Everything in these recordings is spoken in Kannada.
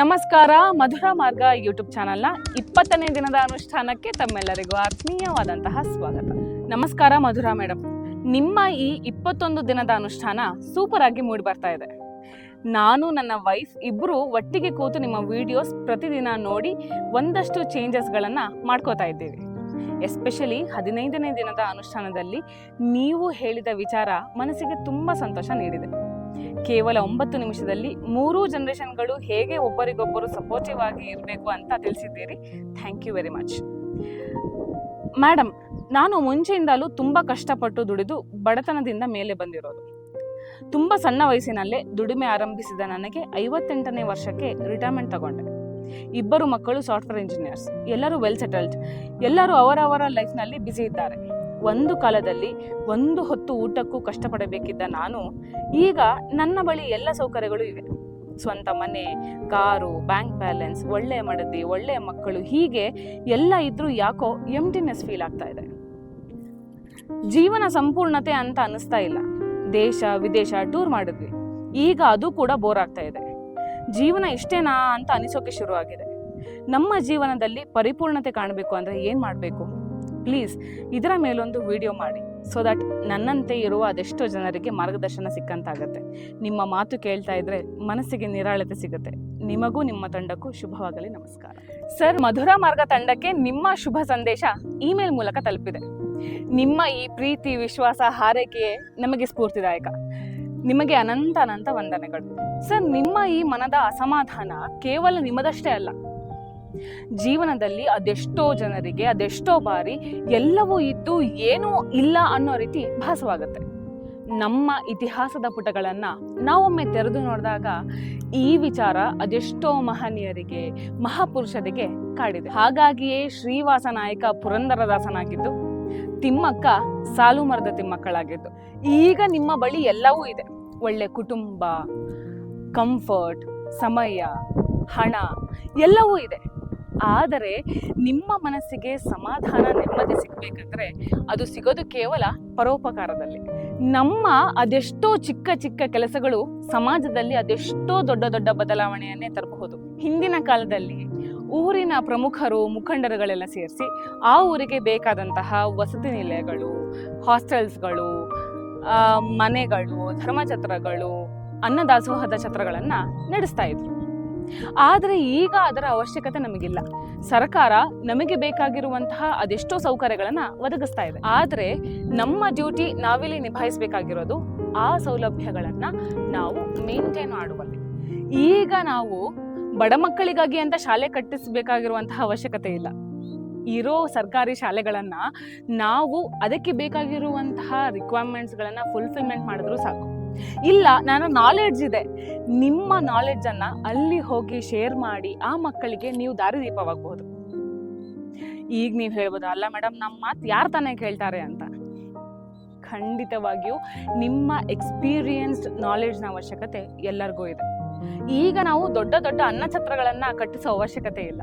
ನಮಸ್ಕಾರ, ಮಧುರ ಮಾರ್ಗ ಯೂಟ್ಯೂಬ್ ಚಾನಲ್ನ ಇಪ್ಪತ್ತನೇ ದಿನದ ಅನುಷ್ಠಾನಕ್ಕೆ ತಮ್ಮೆಲ್ಲರಿಗೂ ಆತ್ಮೀಯವಾದಂತಹ ಸ್ವಾಗತ. ನಮಸ್ಕಾರ, ಮಧುರ ಮೇಡಮ್ ನಿಮ್ಮ ಈ ಇಪ್ಪತ್ತೊಂದು ದಿನದ ಅನುಷ್ಠಾನ ಸೂಪರ್ ಆಗಿ ಮೂಡಿ ಬರ್ತಾ ಇದೆ. ನಾನು, ನನ್ನ ವೈಫ್ ಇಬ್ಬರು ಒಟ್ಟಿಗೆ ಕೂತು ನಿಮ್ಮ ವಿಡಿಯೋಸ್ ಪ್ರತಿದಿನ ನೋಡಿ ಒಂದಷ್ಟು ಚೇಂಜಸ್ಗಳನ್ನು ಮಾಡ್ಕೋತಾ ಇದ್ದೀವಿ. ಎಸ್ಪೆಷಲಿ ಹದಿನೈದನೇ ದಿನದ ಅನುಷ್ಠಾನದಲ್ಲಿ ನೀವು ಹೇಳಿದ ವಿಚಾರ ಮನಸ್ಸಿಗೆ ತುಂಬ ಸಂತೋಷ ನೀಡಿದೆ. ಕೇವಲ ಒಂಬತ್ತು ನಿಮಿಷದಲ್ಲಿ ಮೂರು ಜನರೇಷನ್ಗಳು ಹೇಗೆ ಒಬ್ಬರಿಗೊಬ್ಬರು ಸಪೋರ್ಟಿವ್ ಆಗಿ ಇರಬೇಕು ಅಂತ ತಿಳಿಸಿದ್ದೀರಿ. Thank you very much madam ನಾನು ಮುಂಚೆಯಿಂದಲೂ ತುಂಬ ಕಷ್ಟಪಟ್ಟು ದುಡಿದು ಬಡತನದಿಂದ ಮೇಲೆ ಬಂದಿರೋದು. ತುಂಬ ಸಣ್ಣ ವಯಸ್ಸಿನಲ್ಲೇ ದುಡಿಮೆ ಆರಂಭಿಸಿದ ನನಗೆ ಐವತ್ತೆಂಟನೇ ವರ್ಷಕ್ಕೆ ರಿಟೈರ್ಮೆಂಟ್ ತಗೊಂಡೆ. ಇಬ್ಬರು ಮಕ್ಕಳು ಸಾಫ್ಟ್ವೇರ್ ಇಂಜಿನಿಯರ್ಸ್ ಎಲ್ಲರೂ ವೆಲ್ ಸೆಟಲ್ಡ್ ಎಲ್ಲರೂ ಅವರವರ ಲೈಫ್ನಲ್ಲಿ ಬ್ಯುಸಿ ಇದ್ದಾರೆ. ಒಂದು ಕಾಲದಲ್ಲಿ ಒಂದು ಹೊತ್ತು ಊಟಕ್ಕೂ ಕಷ್ಟಪಡಬೇಕಿದ್ದ ನಾನು, ಈಗ ನನ್ನ ಬಳಿ ಎಲ್ಲ ಸೌಕರ್ಯಗಳು ಇವೆ. ಸ್ವಂತ ಮನೆ, ಕಾರು ಬ್ಯಾಂಕ್ ಬ್ಯಾಲೆನ್ಸ್ ಒಳ್ಳೆಯ ಮಡದಿ ಒಳ್ಳೆಯ ಮಕ್ಕಳು, ಹೀಗೆ ಎಲ್ಲ ಇದ್ರೂ ಯಾಕೋ ಎಂಟಿನೆಸ್ ಫೀಲ್ ಆಗ್ತಾ ಇದೆ. ಜೀವನ ಸಂಪೂರ್ಣತೆ ಅಂತ ಅನಿಸ್ತಾ ಇಲ್ಲ. ದೇಶ, ವಿದೇಶ ಟೂರ್ ಮಾಡಿದ್ವಿ. ಈಗ ಅದು ಕೂಡ ಬೋರ್ ಆಗ್ತಾ ಇದೆ. ಜೀವನ ಇಷ್ಟೇನಾ ಅಂತ ಅನಿಸೋಕೆ ಶುರುವಾಗಿದೆ. ನಮ್ಮ ಜೀವನದಲ್ಲಿ ಪರಿಪೂರ್ಣತೆ ಕಾಣಬೇಕು ಅಂದರೆ ಏನು ಮಾಡಬೇಕು? ಪ್ಲೀಸ್ ಇದರ ಮೇಲೊಂದು ವಿಡಿಯೋ ಮಾಡಿ. ಸೊ ದಟ್ ನನ್ನಂತೆ ಇರುವ ಅದೆಷ್ಟೋ ಜನರಿಗೆ ಮಾರ್ಗದರ್ಶನ ಸಿಕ್ಕಂತಾಗತ್ತೆ. ನಿಮ್ಮ ಮಾತು ಕೇಳ್ತಾ ಇದ್ರೆ ಮನಸ್ಸಿಗೆ ನಿರಾಳತೆ ಸಿಗುತ್ತೆ. ನಿಮಗೂ ನಿಮ್ಮ ತಂಡಕ್ಕೂ ಶುಭವಾಗಲಿ, ನಮಸ್ಕಾರ. ಸರ್ ಮಧುರ ಮಾರ್ಗ ತಂಡಕ್ಕೆ ನಿಮ್ಮ ಶುಭ ಸಂದೇಶ ಇಮೇಲ್ ಮೂಲಕ ತಲುಪಿದೆ. ನಿಮ್ಮ ಈ ಪ್ರೀತಿ, ವಿಶ್ವಾಸ ಹಾರೈಕೆಯೇ ನಮಗೆ ಸ್ಫೂರ್ತಿದಾಯಕ. ನಿಮಗೆ ಅನಂತ ಅನಂತ ವಂದನೆಗಳು. ಸರ್ ನಿಮ್ಮ ಈ ಮನದ ಅಸಮಾಧಾನ ಕೇವಲ ನಿಮ್ಮದಷ್ಟೇ ಅಲ್ಲ. ಜೀವನದಲ್ಲಿ ಅದೆಷ್ಟೋ ಜನರಿಗೆ, ಅದೆಷ್ಟೋ ಬಾರಿ ಎಲ್ಲವೂ ಇದ್ದು ಏನೂ ಇಲ್ಲ ಅನ್ನೋ ರೀತಿ ಭಾಸವಾಗುತ್ತೆ. ನಮ್ಮ ಇತಿಹಾಸದ ಪುಟಗಳನ್ನು ನಾವೊಮ್ಮೆ ತೆರೆದು ನೋಡಿದಾಗ ಈ ವಿಚಾರ ಅದೆಷ್ಟೋ ಮಹನೀಯರಿಗೆ, ಮಹಾಪುರುಷರಿಗೆ ಕಾಡಿದೆ. ಹಾಗಾಗಿಯೇ ಶ್ರೀವಾಸ ನಾಯಕ ಪುರಂದರದಾಸನಾಗಿದ್ದು, ತಿಮ್ಮಕ್ಕ ಸಾಲು ಮರದ ತಿಮ್ಮಕ್ಕಳಾಗಿದ್ದು, ಈಗ ನಿಮ್ಮ ಬಳಿ ಎಲ್ಲವೂ ಇದೆ. ಒಳ್ಳೆ ಕುಟುಂಬ ಕಂಫರ್ಟ್ ಸಮಯ, ಹಣ ಎಲ್ಲವೂ ಇದೆ. ಆದರೆ ನಿಮ್ಮ ಮನಸ್ಸಿಗೆ ಸಮಾಧಾನ ನೆಮ್ಮದಿ ಸಿಗಬೇಕಂದ್ರೆ ಅದು ಸಿಗೋದು ಕೇವಲ ಪರೋಪಕಾರದಲ್ಲಿ. ನಮ್ಮ ಅದೆಷ್ಟೋ ಚಿಕ್ಕ ಚಿಕ್ಕ ಕೆಲಸಗಳು ಸಮಾಜದಲ್ಲಿ ಅದೆಷ್ಟೋ ದೊಡ್ಡ ದೊಡ್ಡ ಬದಲಾವಣೆಯನ್ನೇ ತರಬಹುದು. ಹಿಂದಿನ ಕಾಲದಲ್ಲಿ ಊರಿನ ಪ್ರಮುಖರು, ಮುಖಂಡರುಗಳೆಲ್ಲ ಸೇರಿಸಿ ಆ ಊರಿಗೆ ಬೇಕಾದಂತಹ ವಸತಿ ನಿಲಯಗಳು, ಹಾಸ್ಟೆಲ್ಸ್ಗಳು ಮನೆಗಳು, ಧರ್ಮಛತ್ರಗಳು, ಅನ್ನದಾಸೋಹದ ಛತ್ರಗಳನ್ನು ನಡೆಸ್ತಾ ಇದ್ರು. ಆದರೆ ಈಗ ಅದರ ಅವಶ್ಯಕತೆ ನಮಗಿಲ್ಲ. ಸರ್ಕಾರ ನಮಗೆ ಬೇಕಾಗಿರುವಂತಹ ಅದೆಷ್ಟೋ ಸೌಕರ್ಯಗಳನ್ನು ಒದಗಿಸ್ತಾ ಇದೆ. ಆದರೆ ನಮ್ಮ ಡ್ಯೂಟಿ ನಾವಿಲ್ಲಿ ನಿಭಾಯಿಸಬೇಕಾಗಿರೋದು ಆ ಸೌಲಭ್ಯಗಳನ್ನು ನಾವು ಮೇಂಟೈನ್ ಮಾಡುವಲ್ಲಿ. ಈಗ ನಾವು ಬಡ ಮಕ್ಕಳಿಗಾಗಿ ಅಂತ ಶಾಲೆ ಕಟ್ಟಿಸಬೇಕಾಗಿರುವಂತಹ ಅವಶ್ಯಕತೆ ಇಲ್ಲ. ಇರೋ ಸರ್ಕಾರಿ ಶಾಲೆಗಳನ್ನು ನಾವು ಅದಕ್ಕೆ ಬೇಕಾಗಿರುವಂತಹ ರಿಕ್ವೈರ್ಮೆಂಟ್ಸ್ಗಳನ್ನು ಫುಲ್ಫಿಲ್ಮೆಂಟ್ ಮಾಡಿದ್ರೂ ಸಾಕು. ಇಲ್ಲ, ನಾನು ನಾಲೆಡ್ಜ್ ಇದೆ. ನಿಮ್ಮ ನಾಲೆಡ್ಜನ್ನು ಅಲ್ಲಿ ಹೋಗಿ ಶೇರ್ ಮಾಡಿ ಆ ಮಕ್ಕಳಿಗೆ ನೀವು ದಾರಿದೀಪವಾಗಬಹುದು ಈಗ ನೀವು ಹೇಳ್ಬೋದು, ಅಲ್ಲ ಮೇಡಮ್ ನಮ್ಮ ಮಾತು ಯಾರು ತಾನೇ ಕೇಳ್ತಾರೆ ಅಂತ? ಖಂಡಿತವಾಗಿಯೂ ನಿಮ್ಮ ಎಕ್ಸ್ಪೀರಿಯನ್ಸ್ಡ್ ನಾಲೆಡ್ಜ್ನ ಅವಶ್ಯಕತೆ ಎಲ್ಲರಿಗೂ ಇದೆ. ಈಗ ನಾವು ದೊಡ್ಡ ದೊಡ್ಡ ಅನ್ನಛತ್ರಗಳನ್ನ ಕಟ್ಟಿಸೋ ಅವಶ್ಯಕತೆ ಇಲ್ಲ.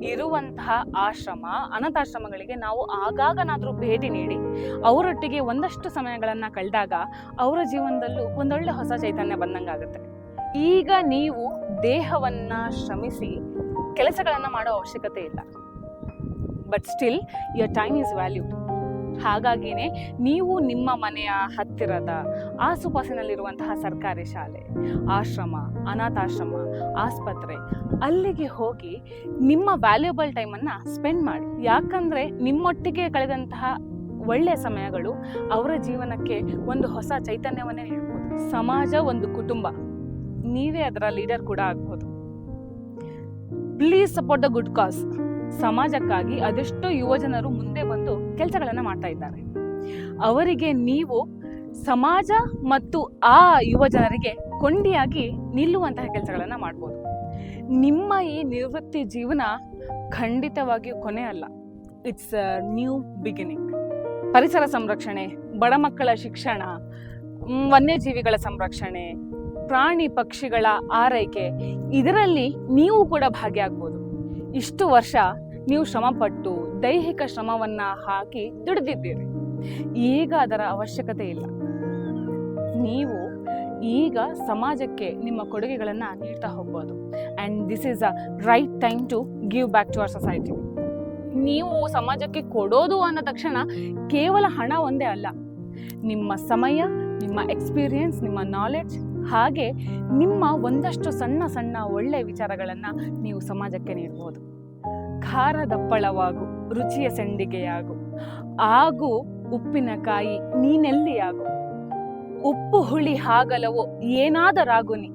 ಇರುವಂತಹ ಆಶ್ರಮ, ಅನಾಥಾಶ್ರಮಗಳಿಗೆ ನಾವು ಆಗಾಗನಾದರೂ ಭೇಟಿ ನೀಡಿ, ಅವರೊಟ್ಟಿಗೆ ಒಂದಷ್ಟು ಸಮಯಗಳನ್ನು ಕಳೆದಾಗ ಅವರ ಜೀವನದಲ್ಲೂ ಒಂದೊಳ್ಳೆ ಹೊಸ ಚೈತನ್ಯ ಬಂದಂಗಾಗುತ್ತೆ. ಈಗ ನೀವು ದೇಹವನ್ನ ಶ್ರಮಿಸಿ ಕೆಲಸಗಳನ್ನು ಮಾಡೋ ಅವಶ್ಯಕತೆ ಇಲ್ಲ. But still your time is valued ಹಾಗಾಗಿನೇ ನೀವು ನಿಮ್ಮ ಮನೆಯ ಹತ್ತಿರದ ಆಸುಪಾಸಿನಲ್ಲಿರುವಂತಹ ಸರ್ಕಾರಿ ಶಾಲೆ, ಆಶ್ರಮ, ಅನಾಥಾಶ್ರಮ, ಆಸ್ಪತ್ರೆ, ಅಲ್ಲಿಗೆ ಹೋಗಿ ನಿಮ್ಮ ವ್ಯಾಲ್ಯೂಬಲ್ ಟೈಮನ್ನು ಸ್ಪೆಂಡ್ ಮಾಡಿ. ಯಾಕಂದರೆ ನಿಮ್ಮೊಟ್ಟಿಗೆ ಕಳೆದಂತಹ ಒಳ್ಳೆಯ ಸಮಯಗಳು ಅವರ ಜೀವನಕ್ಕೆ ಒಂದು ಹೊಸ ಚೈತನ್ಯವನ್ನೇ ನೀಡ್ಬೋದು. ಸಮಾಜ ಒಂದು ಕುಟುಂಬ. ನೀವೇ ಅದರ ಲೀಡರ್ ಕೂಡ ಆಗ್ಬೋದು. Please support the good cause ಸಮಾಜಕ್ಕಾಗಿ ಅದೆಷ್ಟೋ ಯುವಜನರು ಮುಂದೆ ಕೆಲಸಗಳನ್ನು ಮಾಡ್ತಾ ಇದ್ದಾರೆ. ಅವರಿಗೆ ನೀವು ಸಮಾಜ ಮತ್ತು ಆ ಯುವ ಜನರಿಗೆ ಕೊಂಡಿಯಾಗಿ ನಿಲ್ಲುವಂತಹ ಕೆಲಸಗಳನ್ನು ಮಾಡ್ಬೋದು. ನಿಮ್ಮ ಈ ನಿವೃತ್ತಿ ಜೀವನ ಖಂಡಿತವಾಗಿಯೂ ಕೊನೆ ಅಲ್ಲ. ಇಟ್ಸ್ ಅ ನ್ಯೂ ಬಿಗಿನಿಂಗ್ ಪರಿಸರ ಸಂರಕ್ಷಣೆ, ಬಡ ಮಕ್ಕಳ ಶಿಕ್ಷಣ ವನ್ಯಜೀವಿಗಳ ಸಂರಕ್ಷಣೆ, ಪ್ರಾಣಿ ಪಕ್ಷಿಗಳ ಆರೈಕೆ, ಇದರಲ್ಲಿ ನೀವು ಕೂಡ ಭಾಗಿಯಾಗ್ಬೋದು. ಇಷ್ಟು ವರ್ಷ ನೀವು ಶ್ರಮಪಟ್ಟು ದೈಹಿಕ ಶ್ರಮವನ್ನ ಹಾಕಿ ದುಡಿದಿದ್ದೀರಿ. ಈಗ ಅದರ ಅವಶ್ಯಕತೆ ಇಲ್ಲ. ನೀವು ಈಗ ಸಮಾಜಕ್ಕೆ ನಿಮ್ಮ ಕೊಡುಗೆಗಳನ್ನು ನೀಡ್ತಾ ಹೋಗ್ಬೋದು. And this is a right time to give back to our society ನೀವು ಸಮಾಜಕ್ಕೆ ಕೊಡೋದು ಅನ್ನೋ ತಕ್ಷಣ ಕೇವಲ ಹಣ ಒಂದೇ ಅಲ್ಲ. ನಿಮ್ಮ ಸಮಯ, ನಿಮ್ಮ ಎಕ್ಸ್ಪೀರಿಯನ್ಸ್ ನಿಮ್ಮ ನಾಲೆಡ್ಜ್ ಹಾಗೆ ನಿಮ್ಮ ಒಂದಷ್ಟು ಸಣ್ಣ ಸಣ್ಣ ಒಳ್ಳೆ ವಿಚಾರಗಳನ್ನು ನೀವು ಸಮಾಜಕ್ಕೆ ನೀಡ್ಬೋದು. ಖಾರ ದಪ್ಪಳವಾಗು ರುಚಿಯ ಸಂಡಿಗೆಯಾಗು ಆಗು ಉಪ್ಪಿನಕಾಯಿ ನೀನೆಲ್ಲಿಯಾಗು ಉಪ್ಪು ಹುಳಿ ಹಾಗಲವೋ, ಏನಾದರಾಗು ನೀ?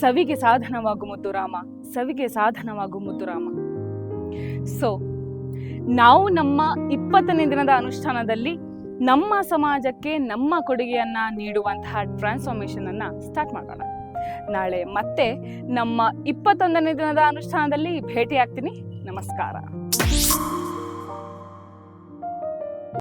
ಸವಿಗೆ ಸಾಧನವಾಗು ಮುದ್ದುರಾಮ ಸವಿಗೆ ಸಾಧನವಾಗು ಮುದ್ದುರಾಮ ಸೊ, ನಾವು ನಮ್ಮ ಇಪ್ಪತ್ತನೇ ದಿನದ ಅನುಷ್ಠಾನದಲ್ಲಿ ನಮ್ಮ ಸಮಾಜಕ್ಕೆ ನಮ್ಮ ಕೊಡುಗೆಯನ್ನ ನೀಡುವಂತಹ ಟ್ರಾನ್ಸ್ಫಾರ್ಮೇಶನ್ ಅನ್ನ ಸ್ಟಾರ್ಟ್ ಮಾಡೋಣ. ನಾಳೆ ಮತ್ತೆ ನಮ್ಮ ಇಪ್ಪತ್ತೊಂದನೇ ದಿನದ ಅನುಷ್ಠಾನದಲ್ಲಿ ಭೇಟಿ ಆಗ್ತೀನಿ ನಮಸ್ಕಾರ.